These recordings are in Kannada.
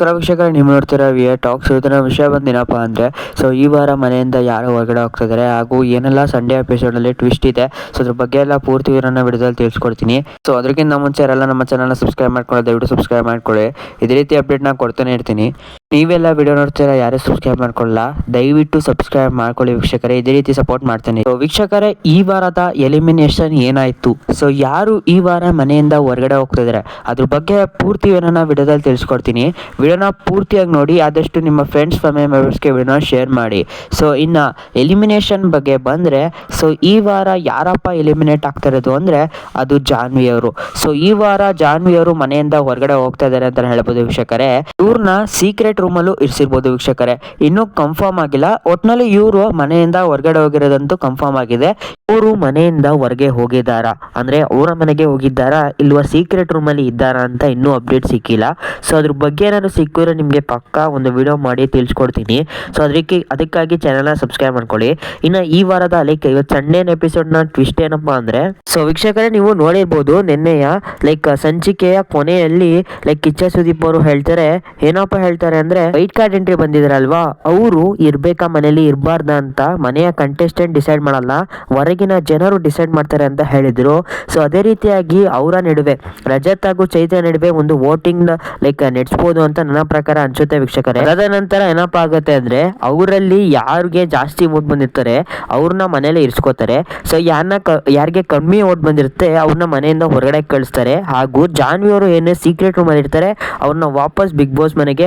ನಮಸ್ಕಾರ ವೀಕ್ಷಕರ, ನೀವು ನೋಡ್ತಿರೋ ವಿ ಟಾಕ್ಸ್ ಇವತ್ತಿನ ವಿಷಯ ಬಂದಿನಪ್ಪ ಅಂದರೆ, ಸೊ ಈ ವಾರ ಮನೆಯಿಂದ ಯಾರು ಹೊರಗಡೆ ಹೋಗ್ತಿದ್ದಾರೆ ಹಾಗೂ ಏನೆಲ್ಲ ಸಂಡೇ ಎಪಿಸೋಡಲ್ಲಿ ಟ್ವಿಸ್ಟ್ ಇದೆ, ಸೊ ಅದ್ರ ಬಗ್ಗೆ ಎಲ್ಲ ಪೂರ್ತಿ ವಿವರನ ವಿಡಿಯೋದಲ್ಲಿ ತಿಳಿಸ್ಕೊಡ್ತೀನಿ. ಸೊ ಅದಕ್ಕಿಂತ ಮುಂಚೆ ಎಲ್ಲ ನಮ್ಮ ಚಾನಲ್ನ ಸಬ್ಸ್ಕ್ರೈಬ್ ಮಾಡ್ಕೊಳ್ಳಿ ದಯವಿಟ್ಟು ಸಬ್ಸ್ಕ್ರೈಬ್ ಮಾಡ್ಕೊಳ್ಳಿ. ಇದೇ ರೀತಿ ಅಪ್ಡೇಟ್ನ ಕೊಡ್ತಾನೆ ಇರ್ತೀನಿ. ನೀವೆಲ್ಲ ವಿಡಿಯೋ ನೋಡ್ತೀರಾ ಯಾರು ಸಬ್ಸ್ಕ್ರೈಬ್ ಮಾಡ್ಕೊಳ್ಳಲ್ಲ, ದಯವಿಟ್ಟು ಸಬ್ಸ್ಕ್ರೈಬ್ ಮಾಡ್ಕೊಳ್ಳಿ ವೀಕ್ಷಕರೇ. ಇದೇ ರೀತಿ ಸಪೋರ್ಟ್ ಮಾಡ್ತೇನೆ. ಸೊ ವೀಕ್ಷಕರೇ, ಈ ವಾರದ ಎಲಿಮಿನೇಷನ್ ಏನಾಯ್ತು? ಸೊ ಯಾರು ಈ ವಾರ ಮನೆಯಿಂದ ಹೊರಗಡೆ ಹೋಗ್ತಿದ್ದಾರೆ ಅದ್ರ ಬಗ್ಗೆ ಪೂರ್ತಿ ವಿಡಿಯೋನ ವಿಡಿಯೋದಲ್ಲಿ ತಿಳಿಸ್ಕೊಡ್ತೀನಿ. ವಿಡಿಯೋನ ಪೂರ್ತಿಯಾಗಿ ನೋಡಿ, ಆದಷ್ಟು ನಿಮ್ಮ ಫ್ರೆಂಡ್ಸ್ ಫ್ಯಾಮಿಲಿ ಮೆಂಬರ್ಸ್ಗೆ ವಿಡಿಯೋನ ಶೇರ್ ಮಾಡಿ. ಸೊ ಇನ್ನ ಎಲಿಮಿನೇಷನ್ ಬಗ್ಗೆ ಬಂದರೆ ಸೊ ಈ ವಾರ ಯಾರಪ್ಪ ಎಲಿಮಿನೇಟ್ ಆಗ್ತಾ ಇರೋದು ಅಂದರೆ, ಅದು ಜಾನ್ವಿ ಅವರು. ಸೊ ಈ ವಾರ ಜಾನ್ವಿ ಅವರು ಮನೆಯಿಂದ ಹೊರಗಡೆ ಹೋಗ್ತಾ ಇದ್ದಾರೆ ಅಂತ ಹೇಳ್ಬೋದು ವೀಕ್ಷಕರೇ. ಇವ್ರನ್ನ ಸೀಕ್ರೆಟ್ ರೂಮಲ್ಲೂ ಇರಿಸಿರ್ಬೋದು ವೀಕ್ಷಕರೇ. ಇನ್ನೂ ಕನ್ಫರ್ಮ್ ಆಗಿಲ್ಲ. ಒಟ್ನಲ್ಲಿ ಇವರು ಮನೆಯಿಂದ ಹೊರಗಡೆ ಹೋಗಿರೋದಂತೂ ಕನ್ಫರ್ಮ್ ಆಗಿದೆ. ಇವರು ಮನೆಯಿಂದ ಹೊರಗೆ ಹೋಗಿದ್ದಾರಾ? ಅಂದ್ರೆ ಅವರ ಮನೆಗೆ ಹೋಗಿದ್ದಾರಾ? ಇಲ್ವಾ ಸೀಕ್ರೆಟ್ ರೂಮಲ್ಲಿ ಇದ್ದಾರಾ ಅಂತ ಇನ್ನೂ ಅಪ್ಡೇಟ್ ಸಿಕ್ಕಿಲ್ಲ. ಸೊ ಅದ್ರ ಬಗ್ಗೆ ಏನಾದ್ರು ಸಿಕ್ಕಿದ್ರೆ ನಿಮಗೆ ಪಕ್ಕಾ ಒಂದು ವಿಡಿಯೋ ಮಾಡಿ ತಿಳಿಸ್ಕೊಡ್ತೀನಿ. ಸೊ ಅದಕ್ಕೆ ಅದಕ್ಕಾಗಿ ಚಾನಲ್ನ ಸಬ್ಸ್ಕ್ರೈಬ್ ಮಾಡ್ಕೊಳ್ಳಿ. ಇನ್ನು ಈ ವಾರದ ಲೈಕ್ ಇವತ್ತು ಸಂಡೇನ ಎಪಿಸೋಡ್ನ ಟ್ವಿಸ್ಟ್ ಏನಪ್ಪಾ ಅಂದ್ರೆ ಸೊ ವೀಕ್ಷಕರೇ ನೀವು ನೋಡಿರ್ಬೋದು ನಿನ್ನೆಯ ಲೈಕ್ ಸಂಚಿಕೆಯ ಕೊನೆಯಲ್ಲಿ ಲೈಕ್ ಕಿಚ್ಚ ಸುದೀಪ್ ಅವರು ಹೇಳ್ತಾರೆ. ಏನಪ್ಪ ಹೇಳ್ತಾರೆ ವೈಟ್ ಕಾರ್ಡ್ ಎಂಟ್ರಿ ಬಂದಿದ್ರಲ್ವಾ? ಅವರು ಇರ್ಬೇಕಾ ಮನೇಲಿ ಇರಬಾರ್ದ ಅಂತ ಮನೆಯ ಕಂಟೆಸ್ಟೆಂಟ್ ಡಿಸೈಡ್ ಮಾಡಲ್ಲ, ಹೊರಗಿನ ಜನರು ಡಿಸೈಡ್ ಮಾಡ್ತಾರೆ ಅಂತ ಹೇಳಿದ್ರು. ಸೊ ಅದೇ ರೀತಿಯಾಗಿ ಅವರ ನಡುವೆ, ರಜತ್ ಹಾಗೂ ಚೈತ್ರ ನಡುವೆ ಒಂದು ವೋಟಿಂಗ್ ಲೈಕ್ ನಡೆಸಬಹುದು ಅಂತ ನನ್ನ ಪ್ರಕಾರ ಅನ್ಸುತ್ತೆ ವೀಕ್ಷಕರೇ. ಅದಾದ ನಂತರ ಏನಪ್ಪ ಆಗುತ್ತೆ ಅಂದ್ರೆ, ಅವರಲ್ಲಿ ಯಾರಿಗೆ ಜಾಸ್ತಿ ಓಟ್ ಬಂದಿರ್ತಾರೆ, ಅವ್ರನ್ನ ಮನೇಲಿ ಇರಿಸ್ಕೋತಾರೆ. ಸೊ ಯಾರನ್ನ ಯಾರಿಗೆ ಕಮ್ಮಿ ಓಟ್ ಬಂದಿರುತ್ತೆ, ಅವ್ರನ್ನ ಮನೆಯಿಂದ ಹೊರಗಡೆ ಕಳಿಸ್ತಾರೆ. ಹಾಗೂ ಜಾನ್ವಿ ಅವರು ಏನೇ ಸೀಕ್ರೆಟ್ ರೂಮ್ ಅಲ್ಲಿ ಇರ್ತಾರೆ ಅವ್ರನ್ನ ವಾಪಸ್ ಬಿಗ್ ಬಾಸ್ ಮನೆಗೆ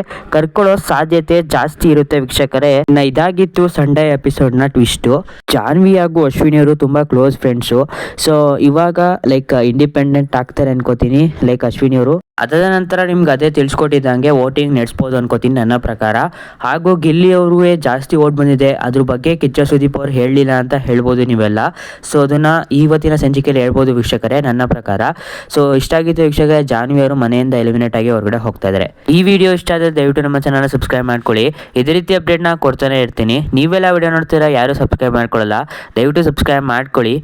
ಕರ್ಕೊಳ್ಳೋ ಸಾಧ್ಯತೆ ಜಾಸ್ತಿ ಇರುತ್ತೆ ವೀಕ್ಷಕರೇ. ಇದಾಗಿತ್ತು ಸಂಡೇ ಎಪಿಸೋಡ್ನ ಟ್ವಿಸ್ಟ್ ಜಾನ್ವಿ ಹಾಗೂ ಅಶ್ವಿನಿ ಅವರು ತುಂಬಾ ಕ್ಲೋಸ್ ಫ್ರೆಂಡ್ಸ್ ಸೊ ಇವಾಗ ಲೈಕ್ ಇಂಡಿಪೆಂಡೆಂಟ್ ಆಗ್ತಾರೆ ಅನ್ಕೋತೀನಿ. ಲೈಕ್ ಅಶ್ವಿನಿ ಅವರು. ಅದಾದ ನಂತರ ನಿಮ್ಗೆ ಅದೇ ತಿಳಿಸ್ಕೊಟ್ಟಿದ್ದಂಗೆ ವೋಟಿಂಗ್ ನಡೆಸ್ಬೋದು ಅನ್ಕೋತೀನಿ ನನ್ನ ಪ್ರಕಾರ. ಹಾಗೂ ಗಿಲ್ಲಿ ಅವ್ರಿಗೆ ಜಾಸ್ತಿ ಓಟ್ ಬಂದಿದೆ, ಅದ್ರ ಬಗ್ಗೆ ಕಿಚ್ಚ ಸುದೀಪ್ ಅವ್ರು ಹೇಳಲಿಲ್ಲ ಅಂತ ಹೇಳ್ಬೋದು ನೀವೆಲ್ಲ. ಸೊ ಅದನ್ನು ಇವತ್ತಿನ ಸಂಚಿಕೆಯಲ್ಲಿ ಹೇಳ್ಬೋದು ವೀಕ್ಷಕರೇ, ನನ್ನ ಪ್ರಕಾರ. ಸೊ ಇಷ್ಟ ಆಗಿದ್ದು ವೀಕ್ಷಕರೇ, ಜಾನ್ವಿ ಅವರು ಮನೆಯಿಂದ ಎಲಿಮಿನೇಟ್ ಆಗಿ ಹೊರಗಡೆ ಹೋಗ್ತಾ ಇದ್ದಾರೆ ಈ ವಿಡಿಯೋ ಇಷ್ಟ ಆದರೆ ದಯವಿಟ್ಟು ನಮ್ಮ ಚಾನಲ್ ಸಬ್ಸ್ಕ್ರೈಬ್ ಮಾಡ್ಕೊಳ್ಳಿ. ಇದೇ ರೀತಿ ಅಪ್ಡೇಟ್ನ ಕೊಡ್ತಾನೆ ಇರ್ತೀನಿ. ನೀವೆಲ್ಲ ವಿಡಿಯೋ ನೋಡ್ತೀರಾ, ಯಾರು ಸಬ್ಸ್ಕ್ರೈಬ್ ಮಾಡ್ಕೊಳ್ಳಲ್ಲ. ದಯವಿಟ್ಟು ಸಬ್ಸ್ಕ್ರೈಬ್ ಮಾಡ್ಕೊಳ್ಳಿ.